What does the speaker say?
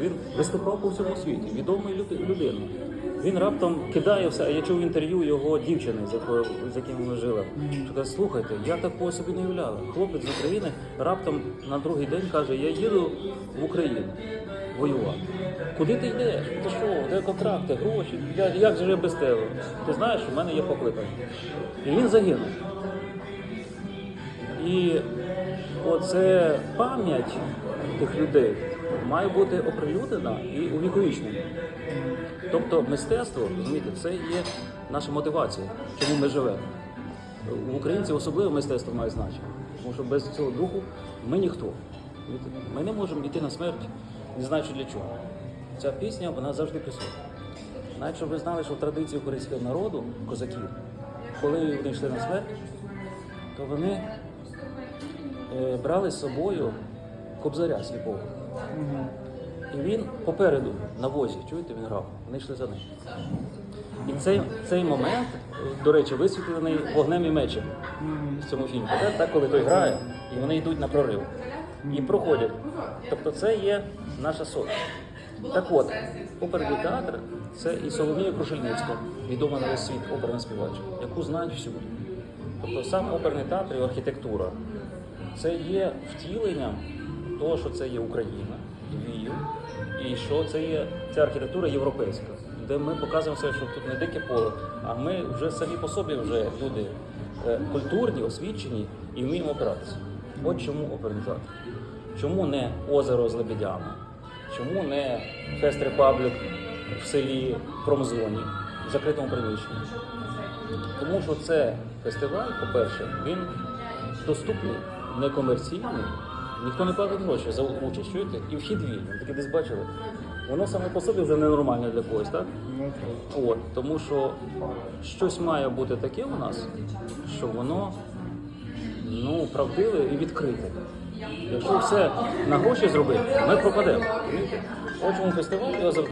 Він виступав по всьому світі, відомий люд- людина. Він раптом кидає все. Я чув інтерв'ю його дівчини, з якою з яким ми жили. Що каже, слухайте, я такого собі не уявляла. Хлопець з України раптом на другий день каже: Я їду в Україну воювати. Куди ти йдеш? Ти що? Де контракти, гроші? Я, як же без тебе? Ти знаєш, у мене є покликання. І він загинув. І оце пам'ять тих людей має бути оприлюднена і увіковічнена. Тобто мистецтво, розумієте, це є наша мотивація, чому ми живемо. У українців особливо мистецтво має значення, тому що без цього духу ми ніхто. Ми не можемо йти на смерть, не знаючи для чого. Ця пісня вона завжди присутня. Навіть щоб ви знали, що в традиції українського народу, козаків, коли вони йшли на смерть, то вони е, брали з собою кобзаря сліпого. І він попереду на возі, чуєте, він грав, вони йшли за ним. І цей, цей момент, до речі, висвітлений вогнем і мечем в цьому фільмі. Так, так, коли той грає, і вони йдуть на прорив. І проходять. Тобто це є наша суть. Так от, оперний театр це і Соломія Крушельницька, відома на весь світ оперна співачка, яку знають всюди. Тобто сам оперний театр і архітектура це є втіленням того, що це є Україна, Львів, і що це є ця архітектура європейська, де ми показуємо все, що тут не дике поле, а ми вже самі по собі вже люди е, культурні, освічені і вміємо опиратися. От чому оперний. Чому не озеро з лебедями? Чому не Фест Репаблік в селі Промзоні, в закритому приміщенні? Тому що це фестиваль, по-перше, він доступний, некомерційний, ніхто не платить гроші за участь, чуєте? І вхід вільний. Таке десь бачили. Воно саме по собі вже ненормальне для когось, так? От, тому що щось має бути таке у нас, що воно ну, правдиве і відкрите. Якщо все на гроші зробити, ми пропадемо. От чому фестиваль я завжди.